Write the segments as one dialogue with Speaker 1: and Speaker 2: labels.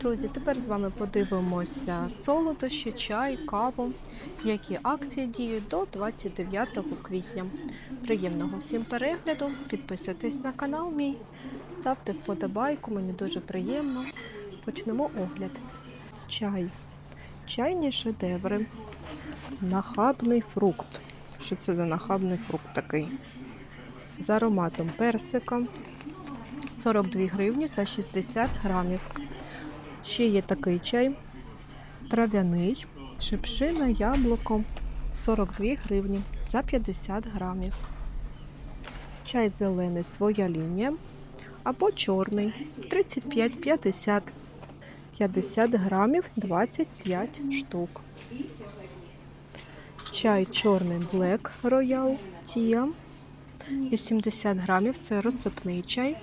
Speaker 1: Друзі, тепер з вами подивимося солодощі, чай, каву, які акції діють до 29 квітня. Приємного всім перегляду. Підписуйтесь на канал мій, ставте вподобайку, мені дуже приємно. Почнемо огляд. Чай. Чайні шедеври. Нахабний фрукт. Що це за нахабний фрукт такий? З ароматом персика. 42 гривні за 60 грамів. Ще є такий чай. Трав'яний, шипшина, яблуко 42 гривні за 50 грамів. Чай зелений своя лінія. Або чорний 35-50 50 грамів 25 штук. Чай чорний Black Royal Tia 80 грамів це розсипний чай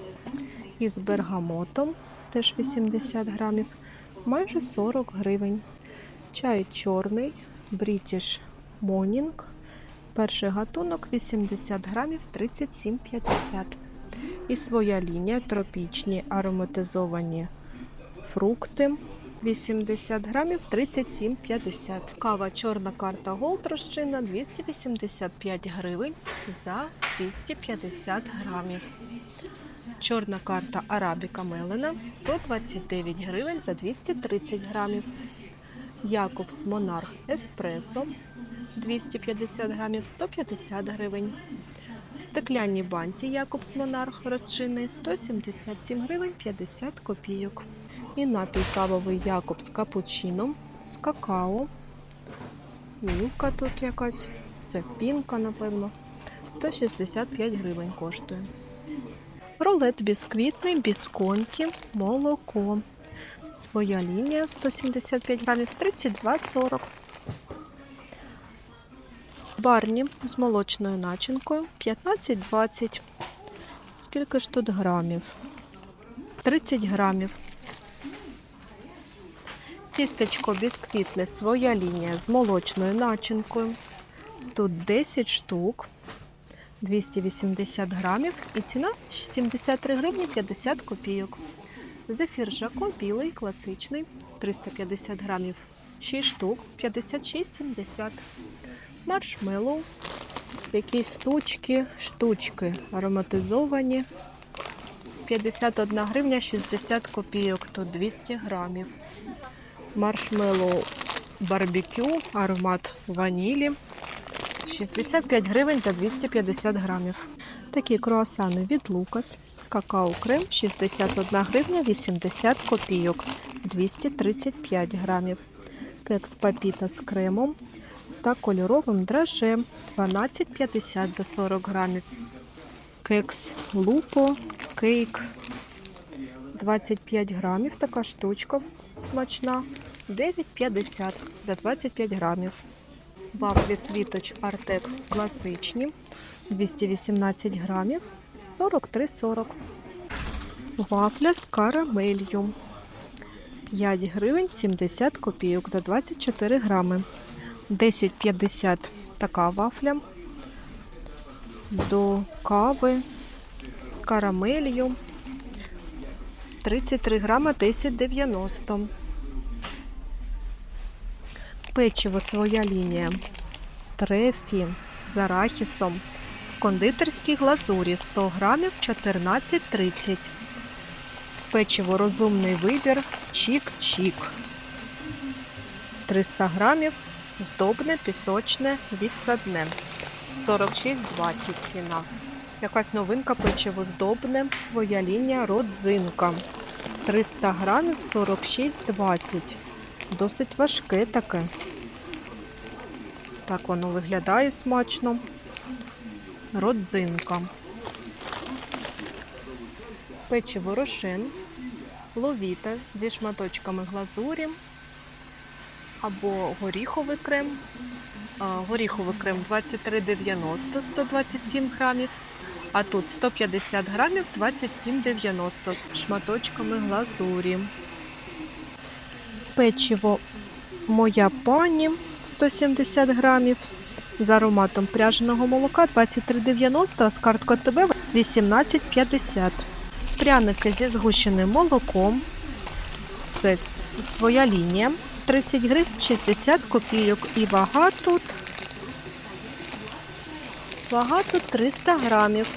Speaker 1: із бергамотом, теж 80 грамів, майже 40 гривень. Чай чорний, British Morning, перший гатунок 80 грамів 37,50. І своя лінія тропічні ароматизовані фрукти 80 грамів 37,50. Кава чорна карта розчинна 285 гривень за 250 грамів. Чорна карта Арабіка Мелена 129 гривень за 230 грамів. Якобс Монарх Еспресо 250 грамів 150 гривень. Стеклянні банці Якобс Монарх розчинний 177 гривень 50 копійок. І напій кавовий Якобс Капучино з какао. Мілка тут якась. Це пінка, напевно. 165 гривень коштує. Рулет бісквітний, бісконті, молоко. Своя лінія 175 грамів 32,40. Барні з молочною начинкою 15,20. Скільки ж тут грамів? 30 грамів. Тістечко бісквітне, своя лінія з молочною начинкою. Тут 10 штук. 280 грамів і ціна 73 гривні 50 копійок. Зефір Жако білий, класичний, 350 грамів, 6 штук, 56,70. Маршмеллоу, якісь штучки, штучки ароматизовані. 51 гривня 60 копійок, тут 200 грамів. Маршмеллоу барбекю, аромат ванілі. 65 гривень за 250 грамів. Такі круасани від Лукас. Какао крем 61 гривня 80 копійок. 235 грамів. Кекс папіта з кремом та кольоровим драже 12,50 за 40 грамів. Кекс лупо, кейк 25 грамів. Така штучка смачна. 9,50 за 25 грамів. Вафлі світоч Артек класичні 218 грамів 43,40. Вафля з карамелью 5 гривень 70 копійок за 24 грами. 10,50 така вафля. До кави з карамелью 33 грама 10,90. Печиво своя лінія. Трефі з арахісом. В кондитерській глазурі 100 грамів 14,30. Печиво розумний вибір. Чік-чік. 300 грамів. Здобне, пісочне, відсадне. 46,20 ціна. Якась новинка печиво здобне. Своя лінія родзинка. 300 грамів 46,20. Досить важке таке. Так воно виглядає смачно. Родзинка. Печиво рошен, ловіта зі шматочками глазурі або горіховий крем. Горіховий крем 23,90 127 грамів. А тут 150 грамів 27,90 шматочками глазурі. Печиво моя пані 170 грамів з ароматом пряженого молока 23,90, а з карткою ТБ 18,50. Пряники зі згущеним молоком Це своя лінія. 30 гривень 60 копійок. І вага тут. Вага тут 300 грамів.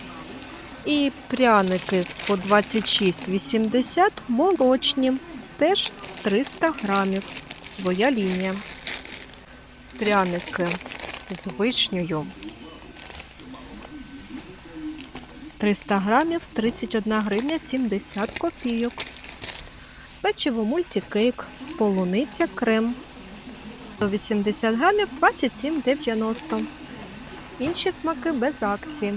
Speaker 1: І пряники по 26,80 молочні. Теж 300 грамів. Своя лінія. Пряники з вишнею. 300 грамів 31 гривня 70 копійок. Печиво мультикейк, полуниця крем. 180 грамів 27,90. Інші смаки без акції.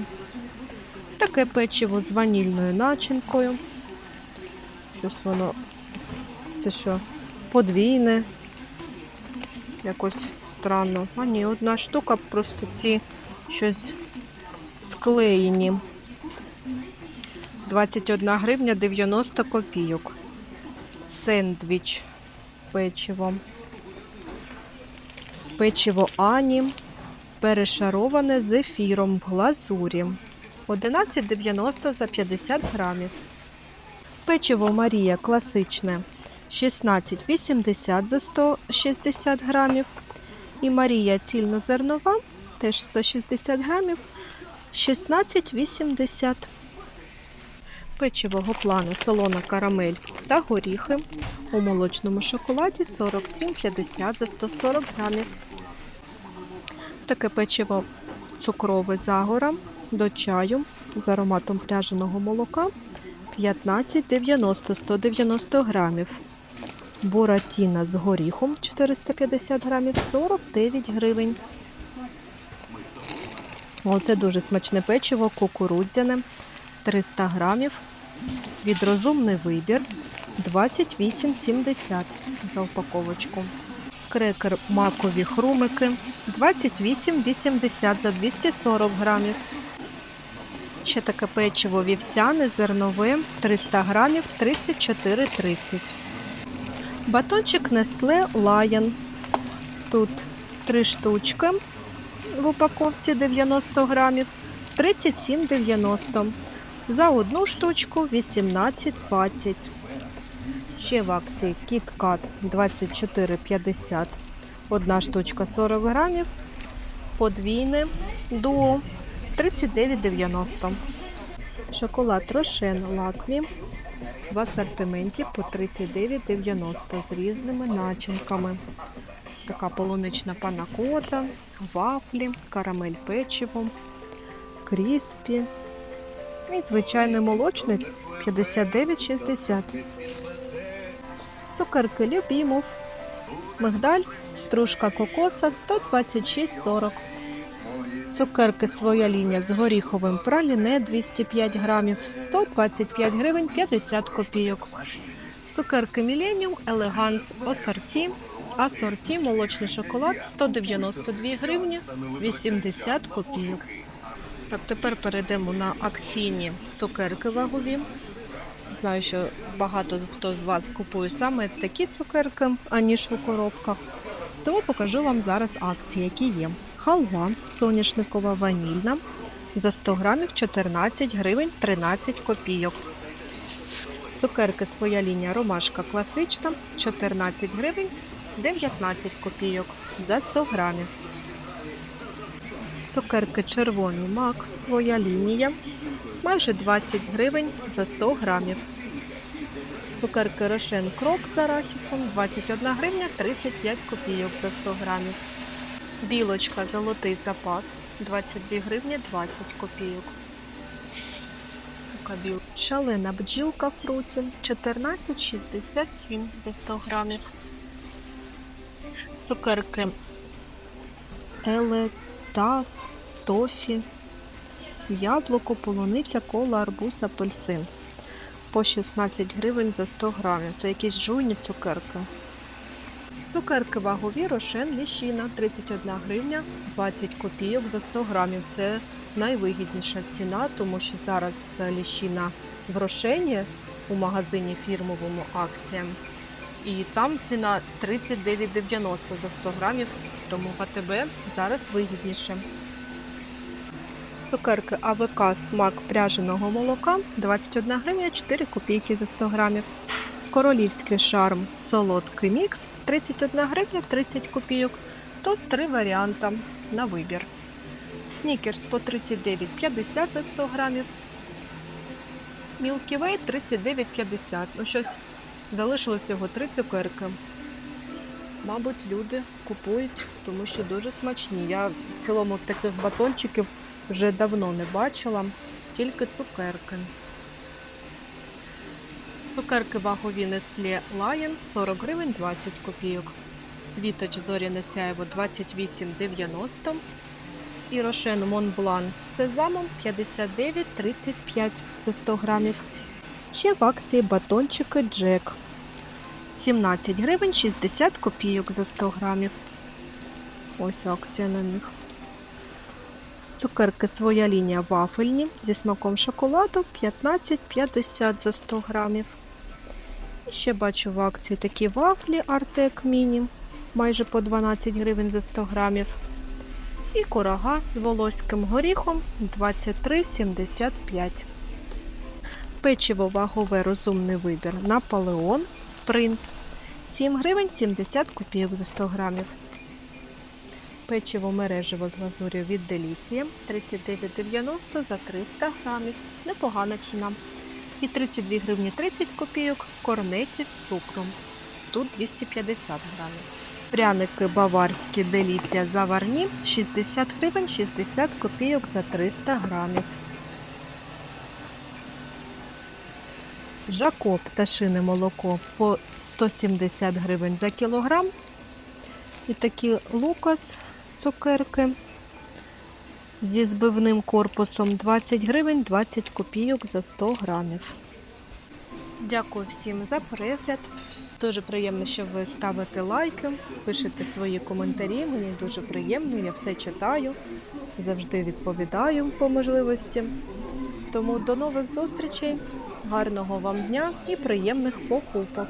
Speaker 1: Таке печиво з ванільною начинкою. Щось воно. Це що? Подвійне. Якось странно. А ні, одна штука, просто ці щось склеєні. 21 гривня 90 копійок. Сендвіч печиво. Печиво Ані. Перешароване з ефіром в глазурі. 11,90 за 50 грамів. Печиво Марія класичне 16,80 за 160 грамів. І Марія цільнозернова теж 160 грамів 16,80. Печивого плану солона карамель та горіхи у молочному шоколаді 47,50 за 140 грамів. Таке печиво цукрове загора до чаю з ароматом пряженого молока 15,90 190 грамів. Буратіна з горіхом 450 грамів 49 гривень. Оце дуже смачне печиво, кукурудзяне 300 грамів. Від розумний вибір 28,70 за упаковочку. Крекер макові хрумики 28,80 за 240 грамів. Ще таке печиво вівсяне, зернове 300 грамів 34,30. Батончик Nestle Lion. Тут три штучки в упаковці 90 грамів 37,90. За одну штучку 18,20. Ще в акції KitKat 24,50. Одна штучка 40 грамів. Подвійне дуо 39,90. Шоколад Рошен Лакві в асортименті по 39,90 з різними начинками. Така полунична панакота, вафлі, карамель печиво, кріспі. І звичайний молочний 59,60. Цукерки Любімов. Мигдаль, стружка кокоса 126,40. Цукерки своя лінія з горіховим праліне 205 грамів 125 гривень 50 копійок. Цукерки Міленіум, Елеганс, Осорті, Асорті, молочний шоколад 192 гривні 80 копійок. Так, тепер перейдемо на акційні цукерки вагові. Знаю, що багато хто з вас купує саме такі цукерки, аніж у коробках. Тому покажу вам зараз акції, які є. Халва соняшникова ванільна за 100 грамів 14 гривень 13 копійок. Цукерки своя лінія ромашка класична 14 гривень 19 копійок за 100 грамів. Цукерки червоний мак, своя лінія, майже 20 гривень за 100 грамів. Цукерки Рошен Крок з арахісом 21 гривня 35 копійок за 100 грамів. Білочка Золотий запас 22 гривні 20 копійок. Шалена бджілка фруті 14,67 за 100 грамів. Цукерки Елетаф, тофі, яблуко, полуниця, кола, арбуз, апельсин. По 16 гривень за 100 грамів. Це якісь жуйні цукерки. Цукерки вагові рошен ліщина 31 гривня 20 копійок за 100 грамів. Це найвигідніша ціна, тому що зараз ліщина в рошені у магазині фірмовому акціям. І там ціна 39,90 за 100 грамів, тому в АТБ зараз вигідніше. Цукерки АВК смак пряженого молока 21 гривня 4 копійки за 100 грамів. Королівський шарм солодкий мікс 31 гривня 30 копійок. Тут три варіанти на вибір. Снікерс по 39,50 за 100 грамів. Milky Way 39,50. Ну, щось залишилось всього три цукерки. Мабуть, люди купують, тому що дуже смачні. Я в цілому таких батончиків вже давно не бачила, тільки цукерки. Цукерки вагові Nestlé Lion 40 гривень 20 копійок. Світоч зоряне сяєво 28,90 і Рошен Монблан з сезамом 59,35 за 100 грамів. Ще в акції батончики Джек 17 гривень 60 копійок за 100 грамів. Ось акція на них. Цукерки своя лінія вафельні зі смаком шоколаду 15,50 за 100 грамів. І ще бачу в акції такі вафлі Артек Міні майже по 12 гривень за 100 грамів. І курага з волоським горіхом 23,75. Печиво вагове розумний вибір Наполеон Принц 7 гривень 70 копійок за 100 грамів. Печиво мережево з глазур'ю від Деліція 39,90 за 300 грамів. Непогана ціна. І 32 гривні 30 копійок корнеті з цукром. Тут 250 грамів. Пряники баварські Деліція заварні 60 гривень 60 копійок за 300 грамів. Жако пташине молоко по 170 гривень за кілограм. І такі лукас цукерки зі збивним корпусом 20 гривень 20 копійок за 100 грамів. Дякую всім за перегляд. Дуже приємно, що ви ставите лайки, пишете свої коментарі. Мені дуже приємно, я все читаю, завжди відповідаю по можливості. Тому до нових зустрічей, гарного вам дня і приємних покупок!